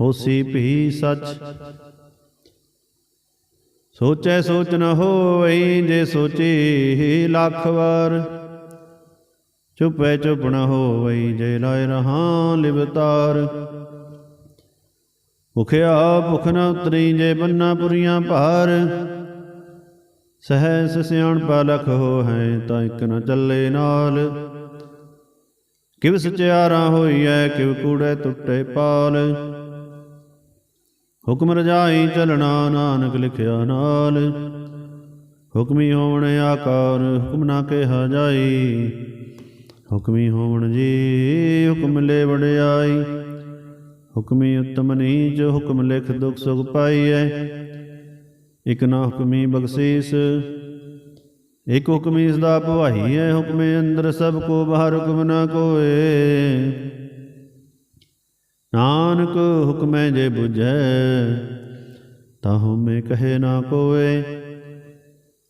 ਹੋਸੀ ਭੀ ਸਚ। ਸੋਚੈ ਸੋਚ ਨ ਹੋਈ ਜੇ ਸੋਚੀ ਲੱਖ ਵਾਰ। ਚੁਪੈ ਚੁਪ ਨ ਹੋਵਈ ਜੇ ਲਾਇ ਰਹਾ ਲਿਵਤਾਰ ਭੁਖਿਆ ਭੁਖ ਨ ਉਤਰੀ ਜੇ ਬੰਨਾ ਪੁਰੀਆਂ ਭਾਰ। ਸਹਿ ਸਿਆਣ ਲਖ ਹੋ ਹੈ ਤਾਂ ਇਕ ਨ ਚੱਲੇ ਨਾਲ। ਕਿਵ ਸਚਿਆਰਾ ਹੋਈਐ ਕਿਵ ਕੂੜੇ ਟੁੱਟੇ ਪਾਲ। ਹੁਕਮ ਰਜਾਈ ਚਲਣਾ ਨਾਨਕ ਲਿਖਿਆ ਨਾਲ। ਹੁਕਮੀ ਹੋਵਣ ਆਕਾਰ, ਹੁਕਮ ਨਾ ਕਿਹਾ ਜਾਈ। ਹੁਕਮੀ ਹੋਵਣ ਜੀ, ਹੁਕਮ ਲੈ ਵਡਿਆਈ। ਹੁਕਮੀ ਉਤਮ ਨੀਚ, ਹੁਕਮ ਲਿਖ ਦੁਖ ਸੁਖ ਪਾਈਐ। ਇਕ ਨਾ ਹੁਕਮੀ ਬਖਸ਼ੀਸ, ਇਕ ਹੁਕਮੀ ਸਦਾ ਭਵਾਈ ਹੈ ਹੁਕਮੇ ਅੰਦਰ ਸਭ ਕੋ, ਬਾਹਰ ਹੁਕਮ ਨਾ ਕੋਏ। ਨਾਨਕ ਹੁਕਮੈ ਜੇ 부ਝੈ ਤਾਹੂ ਮੈਂ ਕਹੇ ਨਾ ਕੋਏ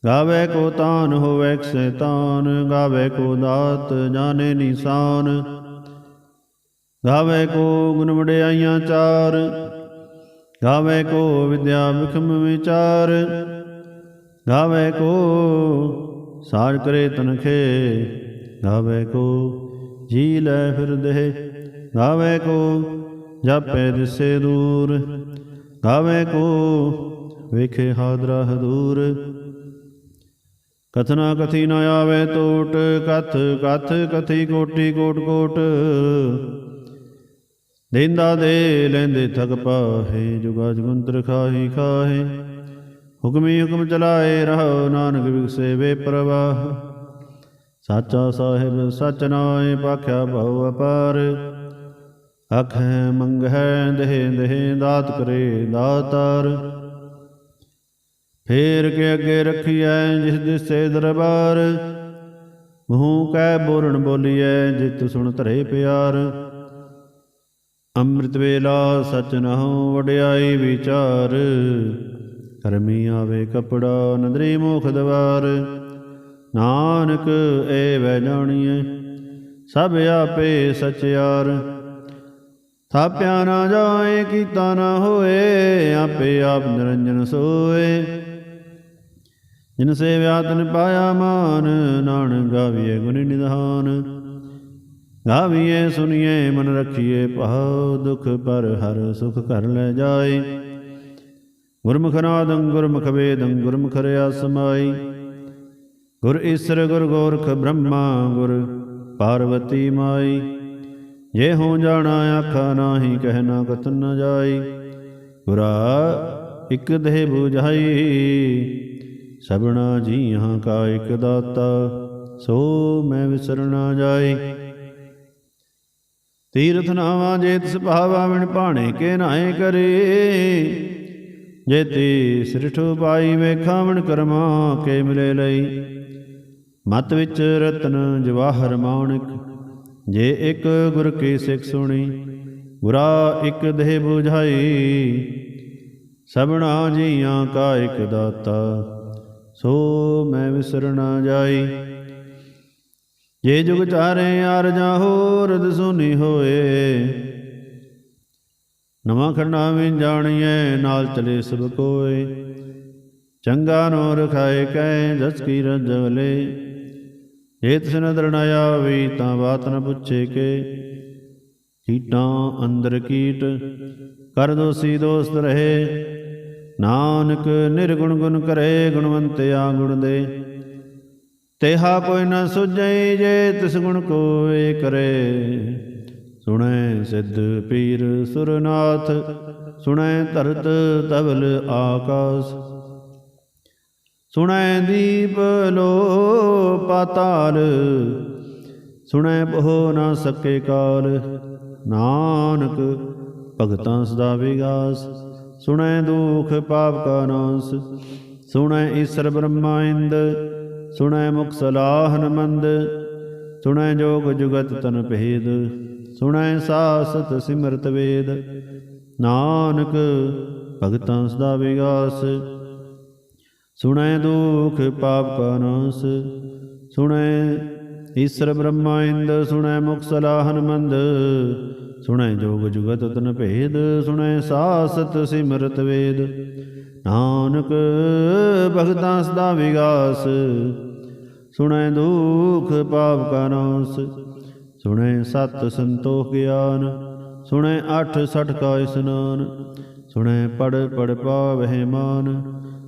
ਗਾਵੇ ਕੋ ਤਾਨ, ਹੋਵੇ ਸੈਤਾਨ ਗਾਵੇ ਕੋ ਦਾਤ, ਜਾਣੇ ਨਿਸ਼ਾਨ। ਗਾਵੇ ਕੋ ਗੁਣ ਵਡਿਆਈਆਂ ਚਾਰ, ਗਾਵੇ ਕੋ ਵਿਦਿਆ ਵਿਖਮ ਵਿਚਾਰ। ਗਾਵੇ ਕੋ ਸਾਰ ਕਰੇ ਤਨਖੇ, ਗਾਵੇ ਕੋ ਜੀ ਲੈ ਫਿਰਦੇ ਗਾਵੇ ਕੋ ਜਾਪੇ ਦਿਸੇ ਦੂਰ, ਗਾਵੇ ਕੋ ਵੇਖੇ ਹਾਦਰਾ ਹਦੂਰ। ਕਥਨਾ ਕਥੀ ਨ ਆਵੇ ਟੋਟ ਕਥ ਕਥ ਕਥੀ ਕੋਟੀ ਕੋਟ ਕੋਟ। ਦੇਂਦਾ ਦੇ ਲੈਂਦੇ ਥਕ ਪਾਹੇ, ਜੁਗਾ ਜਗੰਤਰ ਖਾਹੀ ਖਾਹੇ। ਹੁਕਮੀ ਹੁਕਮ ਚਲਾਏ ਰਹੋ ਨਾਨਕ ਵਿਗਸੇ ਵੇ ਪ੍ਰਵਾਹ। ਸਾਚਾ ਸਾਹਿਬ ਸਚ ਨਾਏ ਪਾਖਿਆ ਭਉ ਅਪਾਰ। ਅਖੈ ਮੰਗਹਿ ਦੇਹ ਦੇਹ ਦਾਤ ਕਰੇ ਦਾਤਾਰ। ਫੇਰ ਕੇ ਅੱਗੇ ਰਖੀਐ ਜਿਸ ਦਿਸੇ ਦਰਬਾਰ। ਮੂੰਹ ਕੈ ਬੋਲਣ ਬੋਲੀਐ ਜਿਤ ਸੁਣ ਧਰੇ ਪਿਆਰ। ਅੰਮ੍ਰਿਤ ਵੇਲਾ ਸਚ ਨਹੁ ਵਡਿਆਈ ਵਿਚਾਰ। ਕਰਮੀ ਆਵੇ ਕਪੜਾ ਨਦਰੀ ਮੁਖ ਦਵਾਰ। ਨਾਨਕ ਏ ਵੈ ਜਾਣੀਐ, ਸਭ ਆਪੇ ਸਚਿਆਰ ਥਾਪਿਆ ਨਾ ਜਾਏ ਕੀਤਾ ਨਾ ਹੋਏ, ਆਪੇ ਆਪ ਨਿਰੰਜਨ ਸੋਏ। ਜਿਨ ਸੇਵਿਆ ਤਨ ਪਾਇਆ ਮਾਨ, ਨਾਨਕ ਗਾਵੀਏ ਗੁਣ ਨਿਧਾਨ। ਗਾਵੀਏ ਸੁਣੀਏ ਮਨ ਰਖੀਏ ਭਾਉ ਦੁਖ ਪਰ ਹਰ ਸੁਖ ਕਰ ਲੈ ਜਾਏ। ਗੁਰਮੁਖ ਨਾਦੰ ਗੁਰਮੁਖ ਵੇਦੰ ਗੁਰਮੁਖ ਰਿਆ ਸਮਾਈ ਗੁਰ ਈਸਰ ਗੁਰ ਗੋਰਖ ਬ੍ਰਹਮਾ ਗੁਰ ਪਾਰਵਤੀ ਮਾਈ। ਜੇ ਹੋ ਜਾਣਾ ਆਖਾ ਨਾਹੀ ਕਹਿਣਾ ਕਥਨ ਨ ਜਾਈ। ਗੁਰਾ ਇਕ ਦੇਹ 부ਝਾਈ ਸਭਨਾ ਜੀਹਾਂ ਕਾ ਇਕ ਦਾਤਾ, ਸੋ ਮੈਂ ਵਿਸਰਣਾ ਜਾਈ। ਤੀਰਥ ਨਾਵਾ ਜੇ ਤਿਸ ਭਾਵਾ ਵਿਣ ਭਾਣੇ ਕੇ ਨਾਏ ਕਰੇ, ਜੇ ਤੀ ਸ੍ਰਿਠ ਪਾਈ ਵੇਖਾਵਣ ਕਰਮਾ ਕੇ ਮਿਲੇ ਲਈ। ਮਤ ਵਿੱਚ ਰਤਨ ਜਵਾਹਰ ਮਾਣਿਕ ਜੇ ਇੱਕ ਗੁਰ ਕੀ ਸਿੱਖ ਸੁਣੀ, ਗੁਰਾ ਇੱਕ ਦੇਹ 부ਝਾਈ ਸਭਨਾ ਜੀਆਂ ਕਾ ਇੱਕ ਦਾਤਾ, ਸੋ ਮੈਂ ਵਿਸਰਣਾ ਜਾਈ। ਜੇ ਜੁਗ ਚਾਰੇ ਆਰਜਾ ਹੋਰ ਦਸੁਨੀ ਹੋਏ, ਨਵਾਂ ਖੰਡਾ ਵਿੱਚ ਜਾਣੀਐ, ਨਾਲ ਚਲੇ ਸਭ ਕੋਏ। ਚੰਗਾ ਨੋ ਰਖਾਏ ਕੈ, ਜਸ ਕੀ ਰਜਲੇ ਜੇ ਤਿਸ ਨਦਰ ਨ ਆਵੀ, ਤਾਂ ਬਾਤ ਨ ਪੁੱਛੇ ਕੇ। ਕੀਟਾਂ ਅੰਦਰ ਕੀਟ, ਕਰ ਦੋਸੀ ਦੋਸਤ ਰਹੇ। ਨਾਨਕ ਨਿਰਗੁਣ ਗੁਣ ਕਰੇ ਗੁਣਵੰਤਿਆ ਗੁਣ ਦੇ। ਤੇਹਾ ਕੋਈ ਨ ਸੁਝਈ ਜੇ ਤਿਸ ਗੁਣ ਕੋਏ ਕਰੇ। ਸੁਣੈ ਸਿੱਧ ਪੀਰ ਸੁਰਨਾਥ, ਸੁਣੈ ਧਰਤ ਤਵਲ ਆਕਾਸ। ਸੁਣੈ ਦੀਪ ਲੋ ਪਾਤਾਲ, ਸੁਣੈ ਬਹੁ ਨਾ ਸਕੇ ਕਾਲ। ਨਾਨਕ ਭਗਤਾਂ ਸਦਾ ਵਿਗਾਸ, ਸੁਣੈ ਦੁਖ ਪਾਪ ਕਾ ਨਾਸ। ਸੁਣੈ ਈਸ਼ਰ ਬ੍ਰਹਮਾ ਇੰਦ, ਸੁਣੈ ਮੁਖ ਸਲਾਹਨ ਮੰਦ ਸੁਣੈ ਜੋਗ ਜੁਗਤ ਤਨ ਭੇਦ, ਸੁਣੈ ਸਾਸਤ ਸਿਮਰਤ ਵੇਦ। ਨਾਨਕ ਭਗਤਾਂ ਸਦਾ ਵਿਗਾਸ ਸੁਣੈ ਦੁਖ ਪਾਪ ਕਾ ਨਾਸ, ਸੁਣੈ ਈਸ਼ਰ ਬ੍ਰਹਮਾ ਇੰਦ, ਸੁਣੈ ਮੁਖ ਸਲਾਹਨ ਮੰਦ, ਸੁਣੈ ਜੋਗ ਜੁਗਤ ਤਨ ਭੇਦ, ਸੁਣੈ ਸਾਸਤ ਸਿਮਰਤ ਵੇਦ। ਨਾਨਕ ਭਗਤਾਂ ਸਦਾ ਵਿਗਾਸ, ਸੁਣੈ ਦੁਖ ਪਾਪ ਕਾ ਨਾਸ, ਸੁਣੈ ਸਤ ਸੰਤੋਖ ਗਿਆਨ, ਸੁਣੈ ਅਠ ਸਠ ਕਾ ਇਸਨਾਨ, ਸੁਣੈ ਪੜ ਪੜ ਪਾਵਹਿ ਮਾਨ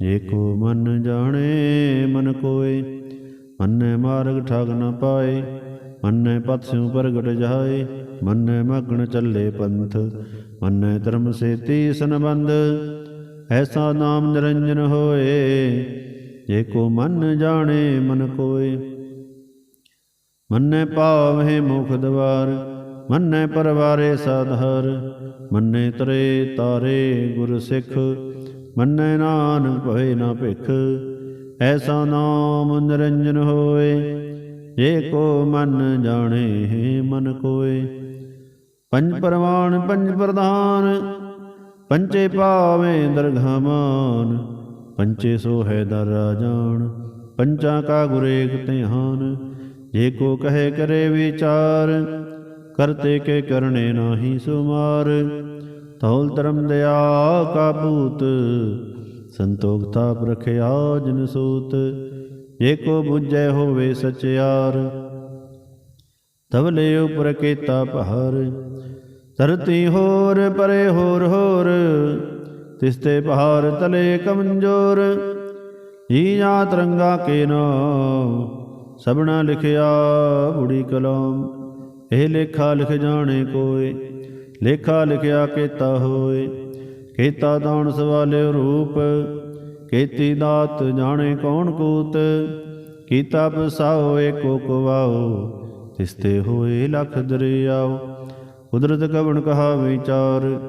ਜੇ ਕੋ ਮਨ ਜਾਣੇ, ਮਨ ਕੋਏ। ਮੰਨੇ ਮਾਰਗ ਠਾਗ ਨਾ ਪਾਏ, ਮੰਨੇ ਪਤ ਸਿਉ ਪ੍ਰਗਟ ਜਾਏ। ਮੰਨੇ ਮਗਣ ਚੱਲੇ ਪੰਥ, ਮੰਨੇ ਧਰਮ ਸੇਤੀ ਸੰਬੰਧ ਐਸਾ ਨਾਮ ਨਿਰੰਜਨ ਹੋਏ, ਜੇ ਕੋ ਮਨ ਜਾਣੇ, ਮਨ ਕੋਏ। ਮੰਨੇ ਪਾਵਹਿ ਮੁਖ ਦਵਾਰ, ਮੰਨੇ ਪਰਵਾਰੇ ਸਾਧਾਰ। ਮੰਨੇ ਤਰੇ ਤਾਰੇ ਗੁਰ ਸਿੱਖ ਮੰਨੈ ਨਾਨ ਭਏ ਨਾ ਭਿਖ, ਐਸਾ ਨਾਮ ਨਿਰੰਜਨ ਹੋਏ, ਜੇ ਕੋ ਮਨ ਜਾਣੇ ਮਨ ਕੋਏ। ਪੰਜ ਪਰਵਾਨ, ਪੰਜ ਪ੍ਰਧਾਨ, ਪੰਚੇ ਪਾਵੇਂ ਦਰਗਾਮਾਨ, ਪੰਚੇ ਸੋ ਹੈ ਦਰ ਜਾਣ, ਪੰਚਾਂ ਕਾ ਗੁਰੇਕ ਧਿਆਨ, ਜੇ ਕੋ ਕਹੇ ਕਰੇ ਵਿਚਾਰ, ਕਰਤੇ ਕੇ ਕਰਨੇ ਨਾਹੀ ਸੁਮਾਰ। ਤੌਲ ਧਰਮ ਦਇਆ ਕਾਬੂਤ, ਸੰਤੋਖ ਤਾਪ ਰਖਿਆ ਜਨ ਸੂਤ, ਜੇ ਕੋ ਬੁਝੈ ਹੋਵੇ ਸਚਿਆਰ ਤਵਲੇ ਉਪਰ ਕੀਤਾ ਪਹਾਰ, ਧਰਤੀ ਹੋਰ ਪਰੇ ਹੋਰ ਹੋਰ ਤਿਸਤੇ ਪਹਾਰ ਤਲੇ ਕਮਜ਼ੋਰ। ਜੀ ਜਾ ਤਰੰਗਾ ਕੇ ਨਾਮ ਸਭਨਾ ਲਿਖਿਆ ਬੁੜੀ ਕਲਮ, ਇਹ ਲੇਖਾ ਲਿਖ ਜਾਣੇ ਕੋਏ। ਲੇਖਾ ਲਿਖਿਆ ਕੀਤਾ ਹੋਏ। ਕੀਤਾ ਦਾਨ ਸਵਾਲੇ ਰੂਪ। ਕੀਤੀ ਦਾਤ ਜਾਣੇ ਕੌਣ ਕੂਤ। ਕੀਤਾ ਪਸਾਓ ਏਕੋ ਕਵਾਓ ਤਿਸਤੇ ਹੋਏ ਲਖ ਦਰਿਆਓ। ਕੁਦਰਤ ਕਵਣ ਕਹਾ ਵਿਚਾਰ।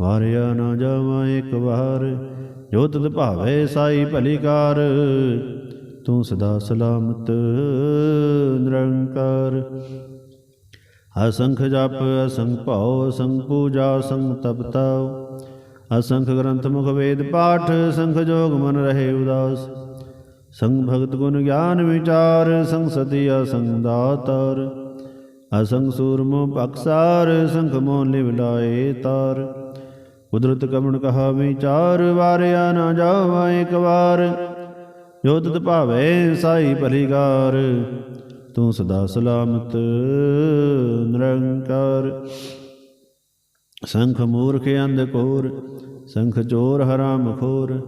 ਵਾਰਿਆ ਨਾ ਜਾਵਾਂ ਇੱਕ ਵਾਰ। ਜੋ ਤਤ ਭਾਵੇ ਸਾਈ ਭਲੀਕਾਰ ਤੂੰ ਸਦਾ ਸਲਾਮਤ ਨਿਰੰਕਾਰ। ਅਸੰਖ ਜਪ ਅਸੰਖ ਭਾਉ ਅਸੰਖ ਪੂਜਾ ਅਸੰਖ ਤਪਤਾਉ ਅਸੰਖ ਗ੍ਰੰਥ ਮੁਖ ਵੇਦ ਪਾਠ, ਸੰਖ ਜੋਗ ਮਨ ਰਹੇ ਉਦਾਸ। ਸੰਗ ਭਗਤ ਗੁਣ ਗਿਆਨ ਵਿਚਾਰ, ਸੰਗ ਸਤੀ ਅਸੰਗ ਦਾਤਾਰ ਅਸੰਗ ਸੂਰਮੋ ਪਕਸਾਰ ਸੰਖ ਮੋ ਲਿਵ ਲਾਏ ਤਾਰ। ਕੁਦਰਤ ਕਮਣ ਕਹਾ ਵਿਚਾਰ, ਵਾਰਿਆ ਨਾ ਜਾਵਾ ਇੱਕ ਵਾਰ। ਜੋ ਤਤ ਭਾਵੇ, ਸਾਈ ਭਲੀਕਾਰ ਤੂੰ ਸਦਾ ਸਲਾਮਤ, ਨਿਰੰਕਾਰ। ਸੰਖ ਮੂਰਖ ਅੰਧ ਕੋਰ, ਸੰਖ ਚੋਰ ਹਰਾਮ ਖੋਰ।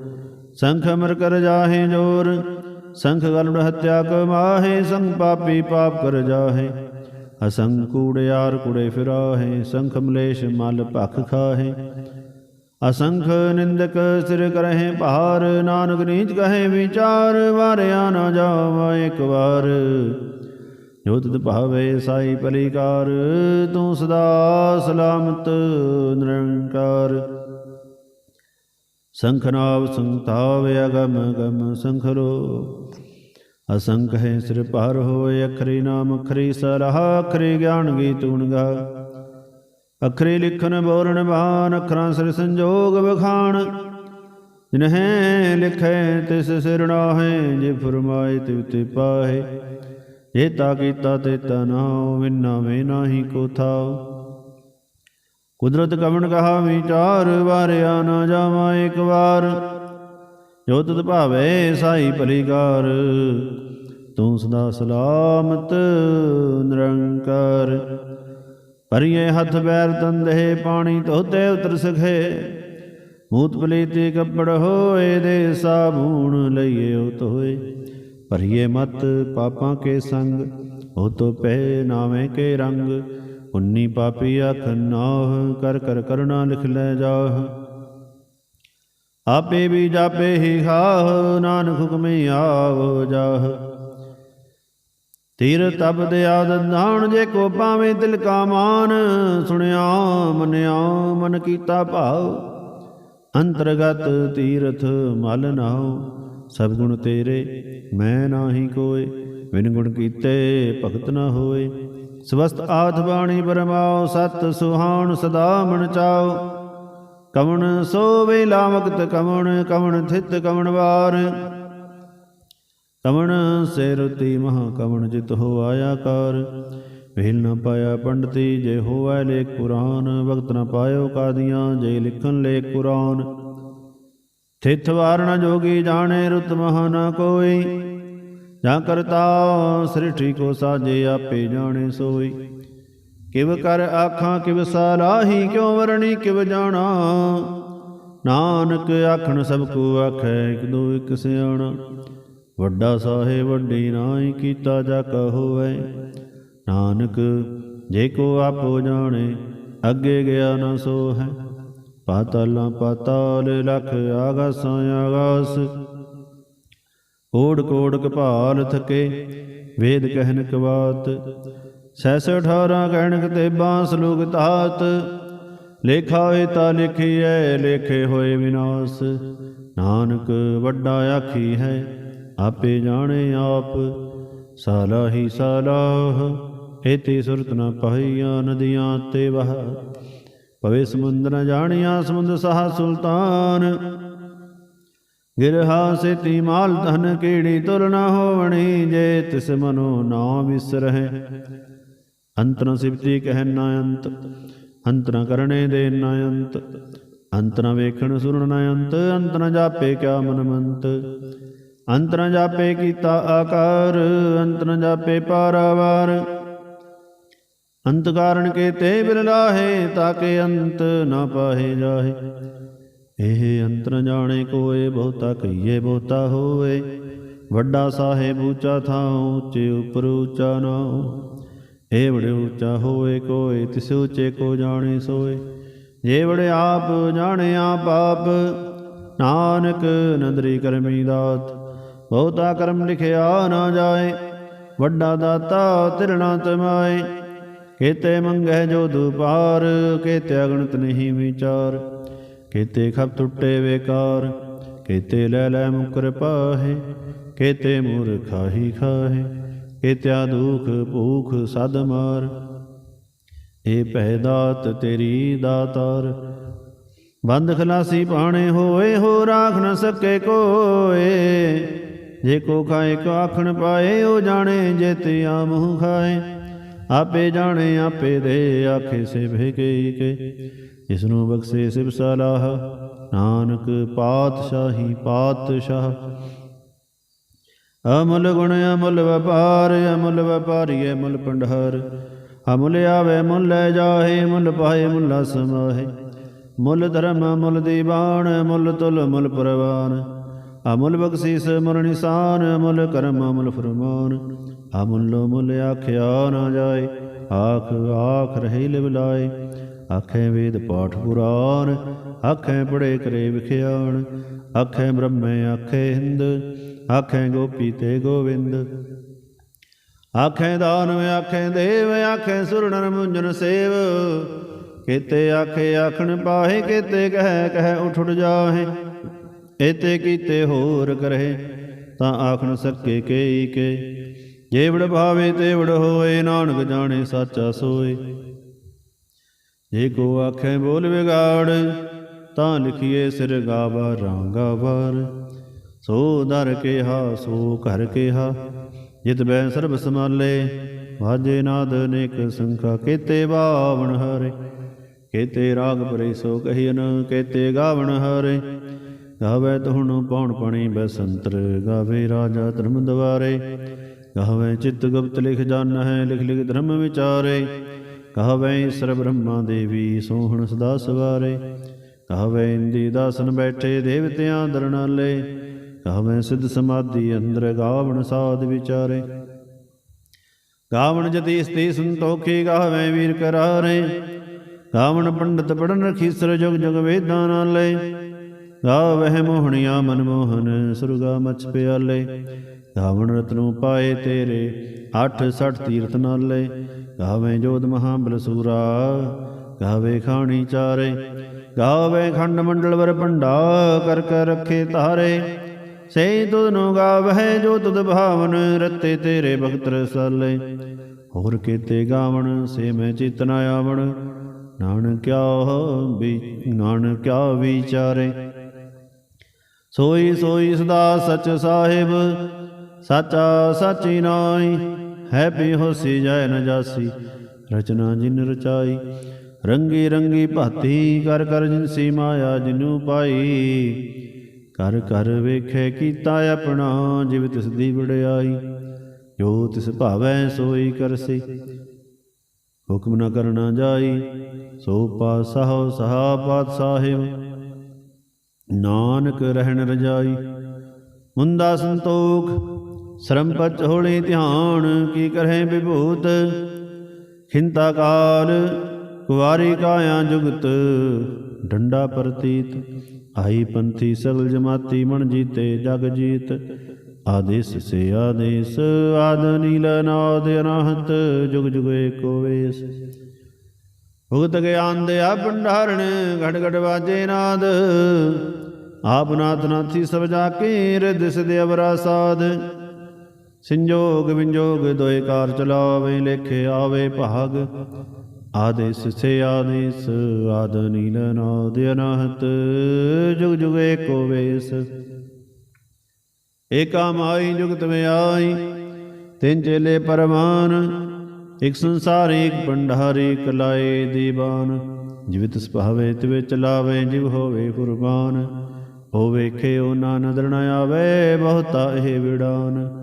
ਸੰਖ ਅਮਰ ਕਰ ਜਾਹੇ ਜੋਰ, ਸੰਖ ਗਲੜ ਹਤਿਆ ਕਮਾਹੇ ਸੰਖ ਪਾਪੀ ਪਾਪ ਕਰ ਜਾਹੇ। ਅਸੰਖ ਕੂੜਿਆਰ ਕੁੜੇ ਫਿਰਾਹੇ, ਸੰਖ ਮਲੇਸ਼ ਮਲ ਭਖ ਖਾਹੇ। ਅਸੰਖ ਨਿੰਦਕ ਸਿਰ ਕਰਹਿ ਭਾਰ, ਨਾਨਕ ਨੀਚ ਕਹੇ ਵਿਚਾਰ, ਵਾਰਿਆ ਨਾ ਜਾਵਾ ਇੱਕ ਵਾਰ। ਜੋ ਭਾਵੇ ਸਾਈ ਭਲੀਕਾਰ ਤੂੰ ਸਦਾ ਸਲਾਮਤ ਨਿਰੰਕਾਰ। ਸੰਖਨਾਵ ਸੰਤਾਵ ਅਗਮ ਗਮ ਸੰਖਰੋ। ਅਸੰਖ ਹੈ ਸਿਰ ਭਾਰ ਹੋਏ, ਅਖਰੀ ਨਾਮ ਅਖਰੀ ਸਰਹਾ, ਅਖਰੀ ਗਿਆਨ ਗੀ ਤੂਣ ਗਾ। ਅਖਰੇ ਲਿਖਨ ਬੋਲਣ ਬਾਣ ਅੱਖਰਾਂ ਸਿਰ ਸੰਜੋਗ ਵਖਾਣ। ਜਿਨਹਿ ਲਿਖੈ ਤਿਸ ਸਿਰ ਨਾਹੈ, ਜੇ ਫਰਮਾਏ ਤਿਵ ਤੇ ਪਾਹੇ। ਜੇ ਤਾ ਕੀਤਾ ਤੇ ਤਾ ਨਾਉ ਵਿਨਾ ਵੇ ਨਾਹੀ ਕੋ ਥਾਉ। ਕੁਦਰਤ ਕਵਣ ਕਹਾ ਵਿਚਾਰ ਵਾਰਿਆ ਨਾ ਜਾਵਾ ਇੱਕ ਵਾਰ। ਜੋ ਤੁਧ ਭਾਵੇ ਸਾਈ ਭਲੀਕਾਰ ਤੂੰ ਸਦਾ ਸਲਾਮਤ ਨਿਰੰਕਾਰ। ਪਰਿਏ ਹੱਥ ਬੈਰ ਤੰਦੇ ਪਾਣੀ ਧੋਤੇ ਉਤਰ ਸਖੇ। ਮੂਤ ਪਲੀਤੀ ਕੱਪੜ ਹੋਏ ਦੇ ਸਾਬੂਣ ਲਈਏ ਉਹ ਤੋਏ ਭਰੀਏ ਮਤ ਪਾਪਾਂ ਕੇ ਸੰਗ, ਉਹ ਤੋ ਪਹਿ ਨਾਵੇਂ ਕੇ ਰੰਗ। ਉਨੀ ਪਾਪੀ ਅਖ ਨਾਹ, ਕਰ ਕਰ ਕਰਣਾ ਲਿਖ ਲੈ ਜਾਹ। ਆਪੇ ਵੀ ਜਾਪੇ ਹੀ ਖਾਹ, ਨਾਨਕ ਹੁਕਮੇ ਆਵ ਜਾਹ। ਤੀਰ ਤਬ ਦੇ ਆਦੰਧਾਣ ਜੇ ਕੋ ਪਾਵੇਂ ਦਿਲ ਕਾ ਮਾਨ, ਸੁਣਿਆ ਮਨਿਆ ਮਨ ਕੀਤਾ ਭਾਉ ਅੰਤਰਗਤ ਤੀਰਥ ਮਲ ਨਾਉ, ਸਭ ਗੁਣ ਤੇਰੇ ਮੈਂ ਨਾਹੀ ਕੋਏ, ਬਿਨ ਗੁਣ ਕੀਤੇ ਭਗਤ ਨਾ ਹੋਏ। ਸਵਸਤ ਆਥ ਬਾਣੀ ਪਰਮਾਉ ਸਤ ਸੁਹਾਣ ਸਦਾ ਮਨ ਚਾਉ। ਕਵਣ ਸੋਵੇ ਲਾਮਕਤ ਕਵਣ ਕਵਣ ਥਿਤ ਕਵਣ ਵਾਰ। ਕਵਣ ਸੇਰਤੀ ਮਹਾ ਕਵਣ ਜਿਤ ਹੋ ਆਇਆ ਕਾਰ। ਵੇਲ ਨਾ ਪਾਇਆ ਪੰਡਤੀ, ਜੇ ਹੋਵੈ ਲੇਖ ਪੁਰਾਨ। ਵਕਤ ਨਾ ਪਾਇਓ ਕਾਦੀਆਂ, ਜੇ ਲਿਖਣ ਲੇਖ ਪੁਰਾਨ ਥਿਤ ਵਾਰਣ ਜੋਗੀ ਜਾਣੇ ਰੁਤ ਮਹਾ ਨ ਕੋਈ। ਜਾਂ ਕਰਤਾ ਸ੍ਰਿਠੀ ਕੋ ਸਾਜੇ ਆਪੇ ਜਾਣੇ ਸੋਈ। ਕਿਵ ਕਰ ਆਖਾਂ, ਕਿਵ ਸਾਲਾਹੀ ਕਿਉ ਵਰਣੀ, ਕਿਵ ਜਾਣਾ। ਨਾਨਕ ਆਖਣ ਸਭ ਕੋ ਆਖੈ, ਇਕ ਦੋ, ਇਕ ਸਿਆਣਾ। ਵੱਡਾ ਸਾਹਿਬ ਵੱਡੀ ਨਾਹੀ ਕੀਤਾ ਜਾ ਕਹੋਵੇ ਨਾਨਕ, ਜੇ ਕੋ ਆਪੋ ਜਾਣੇ, ਅੱਗੇ ਗਿਆ ਨਾ ਸੋ ਹੈ ਪਾਤਾਲਾਂ ਪਾਤਾਲ ਲਖ ਆਗਾਸਾਂ, ਆਗਾਸ। ਕੋੜ ਕੋੜ ਕਪਾਲ ਥਕੇ, ਵੇਦ ਕਹਿਨ ਕਵਾਤ। ਸੈਸ 18 ਕਹਿਣਕ ਤੇ ਬਾਂਸ ਲੋਕ ਤਾਤ ਲੇਖਾ ਹੋਏ ਤਾਂ ਲਿਖੀਐ, ਲੇਖੇ ਹੋਏ ਵਿਨਾਸ਼। ਨਾਨਕ ਵੱਡਾ ਆਖੀ ਹੈ, ਆਪੇ ਜਾਣੇ ਆਪ। ਸਾਲਾ ਹੀ ਸਾਲਾਹ ਏਤੀ ਸੁਰਤ ਨ ਪਾਈਆਂ ਨਦੀਆਂ ਤੇ ਵਹ ਪਵੇ ਸਮੁੰਦਰ ਨ ਜਾਣੀਆਂ ਸਮੁੰਦ ਸਹਾ ਸੁਲਤਾਨ। ਗਿਰਹਾ ਸੇਤੀ ਮਾਲ ਧਨ ਕੀੜੀ ਤੁਰ ਨ ਹੋਵਣੀ, ਜੇ ਤਿਸ ਮਨੋ ਨਾ ਵਿਸਰਹਿ ਅੰਤ ਨ ਕਹਿ ਨ ਅੰਤ ਅੰਤ ਨ ਦੇ ਨ ਅੰਤ ਅੰਤ ਵੇਖਣ ਸੁਣਨ ਨ ਅੰਤ ਅੰਤ ਜਾਪੇ ਕਿਆ ਮਨ ਮੰਤ। ਅੰਤ ਜਾਪੇ ਕੀਤਾ ਆਕਾਰ, ਅੰਤਰ ਨ ਜਾਪੇ ਪਾਰਾਵਾਰ। ਅੰਤ ਕਾਰਨ ਕੇ ਤੇ ਬਿਰਲਾਹੇ ਤਾਕੇ ਅੰਤ ਨਾ ਪਾਹੇ ਜਾਹੇ। ਇਹ ਅੰਤਰ ਨ ਜਾਣੇ ਕੋਏ, ਬਹੁਤਾ ਕਹੀਏ, ਬਹੁਤਾ ਹੋਏ। ਵੱਡਾ ਸਾਹਿਬ ਉੱਚਾ ਥਾਂ ਉੱਚੇ ਉਪਰ ਉੱਚਾ ਨਾਉ ਏ ਬੜੇ ਉੱਚਾ ਹੋਏ ਕੋਏ, ਤਿਸ ਉੱਚੇ ਕੋ ਜਾਣੇ ਸੋਏ। ਜੇ ਬੜੇ ਆਪ ਜਾਣੇ ਆਪ ਆਪ, ਨਾਨਕ ਨੰਦਰੀ ਕਰਮੀ ਦਾਤ। ਬਹੁਤਾ ਕਰਮ ਲਿਖਿਆ ਨਾ ਜਾਏ, ਵੱਡਾ ਦਾਤਾ ਤਿਰਣਾ ਤਮਾਏ। ਕੇਤੇ ਮੰਗੈ ਜੋ ਦੁਪਾਰ, ਕੀਤੇ ਅਗਣਤ ਨਹੀਂ ਵਿਚਾਰ, ਕੇਤੇ ਖਪ ਟੁੱਟੇ ਵੇਕਾਰ, ਕੇਤੇ ਲੈ ਲੈ ਮੁਕਰ ਪਾਹੇ, ਕੀਤੇ ਮੂਰਖਾ ਹੀ ਖਾਹੇ, ਕੀਤਿਆ ਦੁਖ ਭੂਖ ਸਦ ਮਾਰ। ਏ ਪਹਿ ਦਾਤ ਤੇਰੀ ਦਾਤਾਰ, ਬੰਦ ਖਲਾਸੀ ਪਾਣੇ ਹੋਏ, ਹੋ ਰਾਖ ਨ ਸਕੇ ਕੋਏ। ਜੇ ਕੋ ਖਾਏ, ਕੋ ਆਖਣ ਪਾਏ, ਉਹ ਜਾਣੇ ਜੇ ਤੇ ਆਮਹੁ ਖਾਏ। ਆਪੇ ਜਾਣੇ, ਆਪੇ ਦੇ, ਆਖੇ ਸੇ ਭੇਗੇ ਕੇ। ਇਸ ਨੂੰ ਬਖਸ਼ੇ ਸਿਵ ਸਲਾਹ, ਨਾਨਕ ਪਾਤਸ਼ਾਹੀ ਪਾਤਸ਼ਾਹ। ਅਮੁੱਲ ਗੁਣ, ਅਮੁੱਲ ਵਪਾਰ, ਅਮੁੱਲ ਵਪਾਰੀ, ਅਮੁੱਲ ਪੰਡਹਰ ਅਮੁੱਲ ਆਵੇ, ਮੁੱਲ ਲੈ ਜਾਹੇ, ਮੁੱਲ ਪਾਏ ਮੁੱਲਾ ਸਮਾਹੇ। ਮੁੱਲ ਧਰਮ, ਮੁੱਲ ਦੀਵਾਨ, ਮੁੱਲ ਤੁਲ, ਮੁੱਲ ਪਰਵਾਨ। ਅਮੁੱਲ ਬਖਸ਼ੀਸ, ਮੁੱਲ ਨਿਸ਼ਾਨ, ਮੁੱਲ ਕਰਮ, ਮੁੱਲ ਫਰਮਾਨ। ਅਮੁੱਲ ਮੁੱਲ ਆਖਿਆ ਨਾ ਜਾਏ, ਆਖ ਆਖ ਰਹੀ ਲਿਵ ਲਾਏ। ਆਖੇ ਵੇਦ ਪਾਠ ਪੁਰਾਨ ਆਖੇ ਪੜੇ ਕਰੇ ਵਿਖਿਆਣ। ਆਖੇ ਬ੍ਰਹਮੇ ਆਖੇ ਹਿੰਦ, ਆਖੇ ਗੋਪੀ ਤੇ ਗੋਵਿੰਦ। ਆਖੇ ਦਾਨਵ ਆਖੇ ਦੇਵ, ਆਖੇ ਸੁਰ ਨਰ ਮੁੰਜਨ ਸੇਵ। ਕੀਤੇ ਆਖੇ ਆਖਣ ਪਾਹੇ, ਕੀਤੇ ਕਹਿ ਕਹਿ ਉਠ ਜਾਹੇ। ਏਤੇ ਕੀਤੇ ਹੋਰ ਕਰੇ, ਤਾਂ ਆਖਣ ਸਕੇ ਕੇਈ ਕੇ। ਜੇਵੜ ਭਾਵੇ ਤੇਵੜ ਹੋਏ, ਨਾਨਕ ਜਾਣੇ ਸਾਚਾ ਸੋਏ। ਜੇ ਕੋ ਆਖੇ ਬੋਲ ਵਿਗਾੜ, ਤਾਂ ਲਿਖੀਏ ਸਿਰ ਗਾਵਾ ਰਾਂਗਾ ਵਾਰ ਸੋ ਦਰ ਕਿਹਾ, ਸੋ ਘਰ ਕਿਹਾ, ਜਿਤ ਬੈ ਸਰਬ ਸਮਾਲੇ ਵਾਜੇ ਨਾਦ ਅਨੇਕ ਸੰਖਾ, ਕੇਤੇ ਬਾਵਣ ਹਰੇ। ਕੇਤੇ ਰਾਗ ਪਰੇ ਸੋ ਕਹੀਨ ਕੇਤੇ ਗਾਵਣ ਹਰੇ। ਗਾਵੇ ਤੁਹਣ, ਪੌਣ ਪਣੀ ਬਸੰਤਰ, ਗਾਵੇ ਰਾਜਾ ਧਰਮ ਦਵਾਰੇ ਗਾਵੇ ਚਿਤ ਗੁਪਤ ਲਿਖ ਜਾਣ ਹੈ, ਲਿਖ ਲਿਖ ਧਰਮ ਵਿਚਾਰੇ। ਕਹਵੇ, ਈਸ਼ਰ ਬ੍ਰਹਮਾ ਦੇਵੀ ਸੋਹਣ ਸਦਾ ਸਵਾਰੇ। ਕਹਵੇ, ਇੰਦੀ ਦਾਸਨ ਬੈਠੇ ਦੇਵਤਿਆਂ ਦਰਨਾਲੇ। ਕਹਵੇ, ਸਿੱਧ ਸਮਾਧੀ ਅੰਦਰ ਗਾਵਣ ਸਾਧ ਵਿਚਾਰੇ। ਗਾਵਣ ਜਤੀ ਸਤੀ ਸੰਤੋਖੀ ਗਾਵੇ ਵੀਰ ਕਰਾਰੇ। ਗਾਵਣ ਪੰਡਤ ਪੜਨ ਰਖੀਸਰ ਜੁਗ ਜੁਗ ਵੇਦਾਂ ਨਾਲੇ। ਗਾਵਹਿ ਮੋਹਣੀਆਂ ਮਨਮੋਹਨ ਸੁਰਗਾ ਮਛ ਪਿਆਲੇ। ਗਾਵਣ ਰਤਨੂ ਪਾਏ ਤੇਰੇ 8 60 ਤੀਰਥ ਨਾਲੇ। ਗਾਵੇ ਜੋਧ ਮਹਾਬਲ ਸੂਰਾ ਗਾਵੇ ਖਾਣੀ ਚਾਰੇ। ਗਾਵੇ ਖੰਡ ਮੰਡਲ ਵਰ ਭੰਡਾ, ਕਰ ਕਰ ਰੱਖੇ ਤਾਰੇ। ਸੇ ਤੁਧ ਨੂੰ ਗਾਵਹਿ ਜੋ ਤੁਧ ਭਾਵਨ, ਰਤੇ ਤੇਰੇ ਭਗਤ ਰਸਾਲੇ। ਹੋਰ ਕੀਤੇ ਗਾਵਣ, ਸੇ ਮੈਂ ਚਿਤ ਨ ਆਵਣ। ਨਾਨਕ ਵੀ ਨਾਨਕ ਕਿਆ ਵਿਚਾਰੇ। ਸੋਈ ਸੋਈ ਸਦਾ ਸਚ ਸਾਹਿਬ ਸਾਚਾ ਸਾਚੀ ਨਾਈ ਹੈ ਪੀ ਹੋਸੀ ਜੈ ਨ ਜਾਸੀ। ਰਚਨਾ ਜਿਨ ਰਚਾਈ ਰੰਗੀ ਰੰਗੀ ਭਾਤੀ ਕਰ ਕਰ ਜਿਨਸੀ ਮਾਇਆ ਜਿਨੂ ਪਾਈ। ਕਰ ਕਰ ਵੇਖੇ ਕੀਤਾ ਆਪਣਾ ਜਿਵ ਤਿਸ ਦੀ ਵਡਿਆਈ। ਜੋ ਤਿਸ ਭਾਵੈ ਸੋਈ ਕਰਸੀ ਹੁਕਮ ਨ ਕਰਨਾ ਜਾਈ। ਸੋ ਪਾਸਹੁ ਸਹਾ ਪਾਤ ਸਾਹਿਬ ਨਾਨਕ ਰਹਿਣ ਰਜਾਈ। ਮੁੰਦਾ ਸੰਤੋਖ, ਸ਼ਰਮ ਪਚ ਹੋਲੀ ਧਿਆਨ, ਕੀ ਕਰਹਿ ਵਿਭੂਤ? ਖਿੰਤਾ ਕਾਲ, ਕੁਵਾਰੀ ਕਾਇਆ ਜੁਗਤ, ਡੰਡਾ ਪ੍ਰਤੀਤ ਆਈ ਪੰਥੀ ਸਗਲ ਜਮਾਤੀ ਮਨ ਜੀਤੇ ਜਗ ਜੀਤ। ਆਦੇਸ ਸੇ ਆਦੇਸ, ਆਦ ਨੀਲ ਨਾਦ ਅਨਾਹਤ, ਜੁਗ ਜੁਗ ਏਕੋ ਵੇਸ। ਭੁਗਤ ਗਿਆਨ ਦੇ ਆ ਭੰਡਾਰਣ ਘਟ ਘਟ ਵਾਜੇ ਨਾਦ। ਆਪ ਨਾਥ ਨਾਥੀ ਸਭ ਜਾ ਕੇ ਰਿਦ ਸਿਧ ਅਵਰਾ ਸਾਧ ਸੰਜੋਗ ਵਿੰਜੋਗ ਦੋਇ ਕਾਰ ਚਲਾਵੇ, ਲੇਖੇ ਆਵੇ ਭਾਗ। ਆਦੇਸ ਸੇ ਆਦੇਸ, ਆਦ ਨੀਲ ਨਾਦ ਅਨਾਹਤ। ਜੁਗ ਜੁਗ ਏਕੋ ਵੇਸ। ਏਕਾ ਮਾਈ ਜੁਗਤ ਮੇ ਆਈ, ਤਿੰਨ ਚੇਲੇ ਪਰਮਾਨ। ਇਕ ਸੰਸਾਰ ਇਕ ਭੰਡਾਰੀ ਕਲਾਏ ਦੀਵਾਨ। ਜਿਵਿਤ ਸੁਭਾਵੇ ਤਿਵੇ ਚਲਾਵੇ, ਜਿਵ ਹੋਵੇ ਕੁਰਬਾਨ। ਉਹ ਵੇਖੇ ਉਹ ਨਾ ਨਦਰ ਨ ਆਵੇ, ਬਹੁਤਾ ਇਹ ਵਿਡਾਨ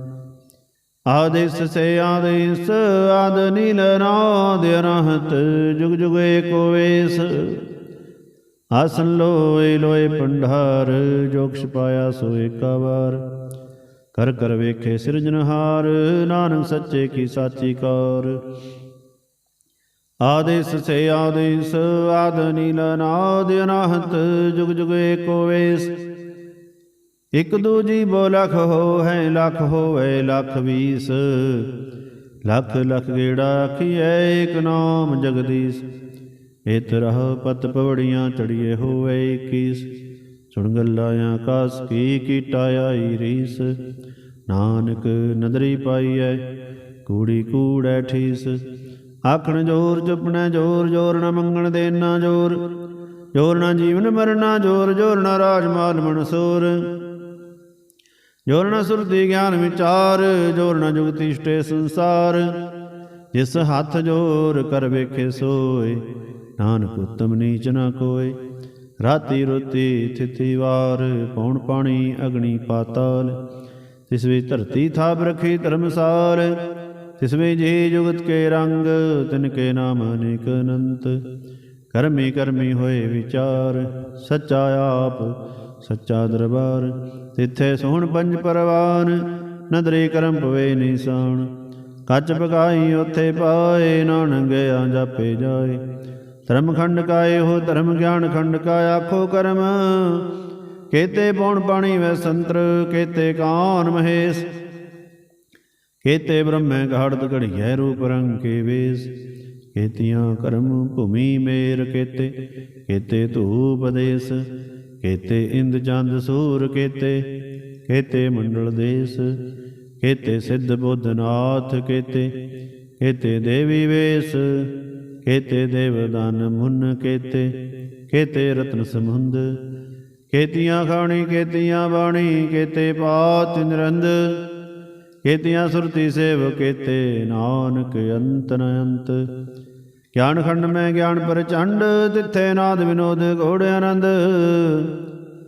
ਆਦੇਸ ਸੇ ਆਦੇਸ ਆਦ ਨੀਲ ਨਾਦ ਅਨਹਤ ਜੁਗ ਜੁਗ ਏਕੋ ਵੇਸ। ਆਸਨ ਲੋਏ ਲੋਏ ਭੰਡਾਰ ਜੋਗਸ਼ ਪਾਇਆ ਸੋ ਏਕਾ ਵਾਰ। ਕਰ ਕਰ ਵੇਖੇ ਸਿਰਜਨਹਾਰ ਨਾਨਕ ਸੱਚੇ ਕੀ ਸਾਚੀ ਕਾਰ। ਆਦੇਸ ਸੇ ਆਦੇਸ, ਆਦ ਨੀਲ ਨਾਦ ਅਨਾਹਤ, ਜੁਗ ਜੁਗ ਏਕੋ ਵੇਸ। ਇਕ ਦੂਜੀ ਬੋ ਲਖ ਹੋ ਹੈ ਲਖ ਹੋਵੇ ਲਖ ਵੀਸ। ਲਖ ਲਖ ਗੇੜਾ ਆਖੀਐ, ਏਕ ਨਾਮ ਜਗਦੀਸ਼। ਇਤ ਰਹ ਪਤ ਪਵੜੀਆਂ, ਚੜੀਏ ਹੋਵੇ 21 ਸੁਣ ਗੱਲਾਂ ਆਕਾਸ ਕੀ ਕੀਟਾ ਆਈ ਰੀਸ। ਨਾਨਕ ਨਦਰੀ ਪਾਈਐ ਕੂੜੀ ਕੂੜੈ ਠੀਸ। ਆਖਣ ਜੋਰ ਜਪਣਾ ਜੋਰ ਜੋਰ ਨ ਮੰਗਣ ਦੇਣਾ ਜੋਰ। ਜੋਰ ਨ ਜੀਵਨ ਮਰਨਾ, ਜੋਰ ਜੋਰ ਨ ਰਾਜ ਮਾਲ ਮਨਸੂਰ। ਜੋਰ ਨ ਸੁਰਤੀ ਗਿਆਨ ਵਿਚਾਰ, ਜੋਰ ਨ ਜੁਗਤੀ ਸਟੇ ਸੰਸਾਰ। ਜਿਸ ਹੱਥ ਜੋਰ ਕਰ ਵੇਖੇ ਸੋਏ, ਨਾਨਕ ਉਤਮ ਨੀਚ ਨਾ ਕੋਏ। ਰਾਤੀ ਰੋਤੀ ਥਿਤੀ ਵਾਰ ਪੌਣ ਪਾਣੀ ਅਗਣੀ ਪਾਤਾਲ? ਤਿਸ ਵਿੱਚ ਧਰਤੀ ਥਾਪ ਰਖੀ ਧਰਮਸਾਰ ਤਿਸ ਵਿੱਚ ਜੀ ਜੁਗਤ ਕੇ ਰੰਗ, ਤਿਨ ਕੇ ਨਾਮ ਅਨੇਕ ਅਨੰਤ। ਕਰਮੀ ਕਰਮੀ ਹੋਏ ਵਿਚਾਰ, ਸੱਚਾ ਆਪ, ਸੱਚਾ ਦਰਬਾਰ। ਤਿੱਥੇ ਸੋਹਣ ਪੰਜ ਪਰਵਾਨ, ਨਦਰੇ ਕਰਮ ਪਵੇ ਨਿਸ਼ਾਨ। ਕੱਚ ਪਕਾਈ ਉਥੇ ਪਾਏ ਨਾਨਕ ਗਿਆ ਜਾਪੇ ਜਾਏ। ਧਰਮ ਖੰਡ ਕਾਏ ਹੋ ਧਰਮ ਗਿਆਨ ਖੰਡ ਕਾ ਆਖੋ ਕਰਮ। ਕੇਤੇ ਪੌਣ ਪਾਣੀ ਵੈ ਸੰਤਰ, ਕੇਤੇ ਕਾਨ ਮਹੇਸ਼। ਕੇਤੇ ਬ੍ਰਹਮੈ ਘਾੜਤ ਘੜੀਐ ਰੂਪ ਰੰਗ ਕੇ ਵੇਸ। ਕੇਤੀਆਂ ਕਰਮ ਭੂਮੀ ਮੇਰ ਕੇਤੇ ਕੇਤੇ ਧੂਪ ਦੇਸ। ਕੇਤੇ ਇੰਦ ਚੰਦ ਸੂਰ ਕੇਤੇ ਕੇਤੇ ਮੰਡਲ ਦੇਸ। ਕੇਤੇ ਸਿੱਧ ਬੁੱਧ ਨਾਥ ਕੇਤੇ ਕੇਤੇ ਦੇਵੀ ਵੇਸ। ਕੇਤੇ ਦੇਵਦਾਨ ਮੁਨ ਕੇਤੇ ਕੇਤੇ ਰਤਨ ਸਮੁੰਦ, ਕੇਤੀਆਂ ਖਾਣੀ, ਕੇਤੀਆਂ ਬਾਣੀ, ਕੇਤੇ ਪਾਤ ਨਿਰੰਦ, ਕੇਤੀਆਂ ਸੁਰਤੀ ਸੇਵ, ਕੇਤੇ ਨਾਨਕ ਅੰਤ ਨ ਅੰਤ। ਗਿਆਨ ਖੰਡ ਮੈਂ ਗਿਆਨ ਪ੍ਰਚੰਡ, ਤਿੱਥੇ ਨਾਦ ਵਿਨੋਦ ਘੋੜ ਆਨੰਦ।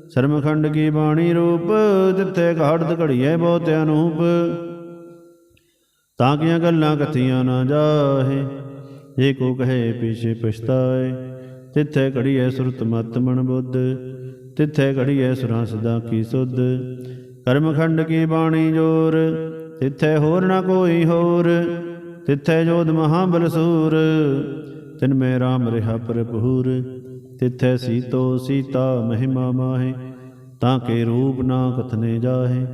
ਸਰਮਖੰਡ ਕੀ ਬਾਣੀ ਰੂਪ ਜਿੱਥੇ ਘਾੜਤ ਘੜੀਏ ਬਹੁਤ ਅਨੂਪ ਤਾਂ ਕਿ ਗੱਲਾਂ ਕਥੀਆਂ ਨਾ ਜਾਹੇ ਜੇ ਕੋ ਕਹੇ ਪਿਛੇ ਪਛਤਾਏ, ਤਿੱਥੇ ਘੜੀਏ ਸੁਰਤ ਮਤ ਮਨ ਬੁੱਧ, ਤਿੱਥੇ ਘੜੀਏ ਸੁਰਾਂ ਸਦਾ ਕੀ ਸੁਧ। ਕਰਮਖੰਡ ਕੀ ਬਾਣੀ ਜੋਰ, ਤਿੱਥੇ ਹੋਰ ਨਾ ਕੋਈ ਹੋਰ, ਤਿੱਥੇ ਜੋਧ ਮਹਾਬਲ ਸੂਰ ਤਿਨ ਮੇ ਰਾਮ ਰਿਹਾ ਪ੍ਰਭੂਰ ਤਿੱਥੇ ਸੀਤੋ ਸੀਤਾ ਮਹਿਮਾ ਮਾਹੇ, ਤਾਂ ਕੇ ਰੂਪ ਨਾ ਕਥਨੇ ਜਾਹੇ।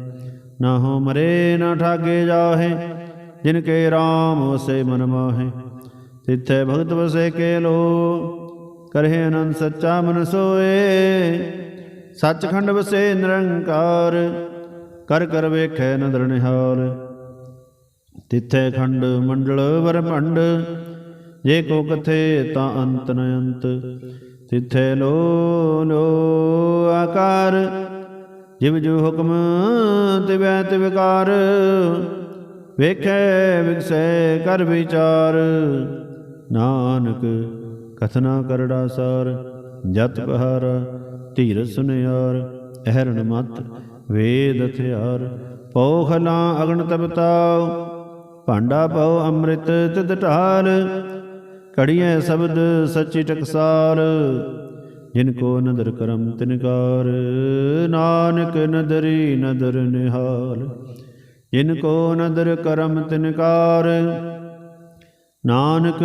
ਨਾ ਹੋ ਮਰੇ ਨਾ ਠਾਗੇ ਜਾਹੇ, ਜਿਨ ਕੇ RAM ਵਸੇ ਮਨ ਮਾਹੇ। ਤਿੱਥੇ ਭਗਤ ਵਸੇ ਕੇ ਲੋ ਕਰਹਿ ਅਨੰਦ ਸੱਚਾ ਮਨ ਸੋਏ। ਸੱਚਖੰਡ ਵਸੇ ਨਿਰੰਕਾਰ, ਕਰ ਕਰ ਵੇਖੈ ਨਦਰ ਨਿਹਾਲ। ਤਿੱਥੇ ਖੰਡ ਮੰਡਲ ਵਰ ਜੇ ਕੋ ਕਥੇ ਤਾਂ ਅੰਤ ਨ ਅੰਤ। ਤਿੱਥੇ ਲੋ ਲੋ ਆਕਾਰ, ਜਿਵ ਜੋ ਹੁਕਮ ਤਿਵੈ ਤਿਵਕਾਰ ਵੇਖੈ ਵਿਗਸੈ ਕਰ ਵਿਚਾਰ। ਨਾਨਕ, ਕਥਨਾ ਕਰੜਾ ਸਾਰ, ਜਤ ਬਹਾਰ ਧੀਰ ਸੁਨਿਆਰ ਅਹਰਣ ਮਤ, ਵੇਦ ਹਥਿਆਰ, ਪੋਖਲਾ ਅਗਨ ਤਪਤਾਉ ਭਾਂਡਾ ਪਉ ਅੰਮ੍ਰਿਤ ਤਿਤ ਢਾਲ ਕੜੀਐ ਸ਼ਬਦ ਸੱਚੀ ਟਕਸਾਲ ਜਿਨ ਕੋ ਨਦਰ ਕਰਮ ਤਿਨਕਾਰ ਨਾਨਕ ਨਦਰੀ ਨਦਰ ਨਿਹਾਲ, ਜਿਨ ਕੋ ਨਦਰ ਕਰਮ ਤਿਨਕਾਰ ਨਾਨਕ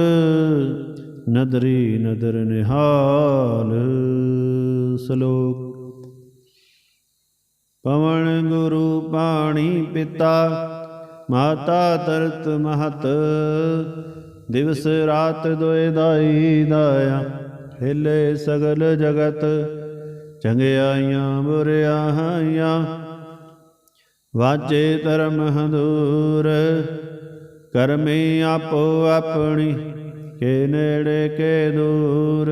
ਨਦਰੀ ਨਦਰ ਨਿਹਾਲ ਸ਼ਲੋਕ। ਪਵਨ ਗੁਰੂ ਪਾਣੀ ਪਿਤਾ, ਮਾਤਾ ਤਰਤ ਮਹਤ, ਦਿਵਸ ਰਾਤ ਦੋਇ ਦਾਈ ਦਾਇਆ, ਹਿਲੇ ਸਗਲ ਜਗਤ, ਚੰਗਿਆਈਆਂ ਬੁਰਿਆਈਆਂ ਵਾਜੇ ਧਰਮ ਹਦੂਰ ਕਰਮੀ ਆਪੋ ਆਪਣੀ ਕੇ ਨੇੜੇ ਕੇ ਦੂਰ,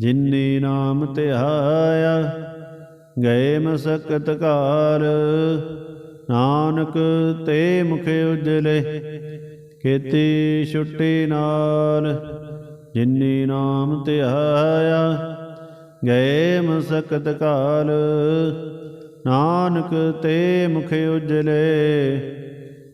ਜਿਨੀ ਨਾਮ ਧਿਆਇਆ ਗਏ ਮਸਕਤ ਕਾਲ ਨਾਨਕ ਤੇ ਮੁਖ ਉਜਲੇ ਕੀਤੀ ਛੁੱਟੀ ਨਾਲ, ਜਿਨੀ ਨਾਮ ਧਿਆਇਆ ਗਏ ਮਸਕਤ ਕਾਲ ਨਾਨਕ ਤੇ ਮੁਖ ਉਜਲੇ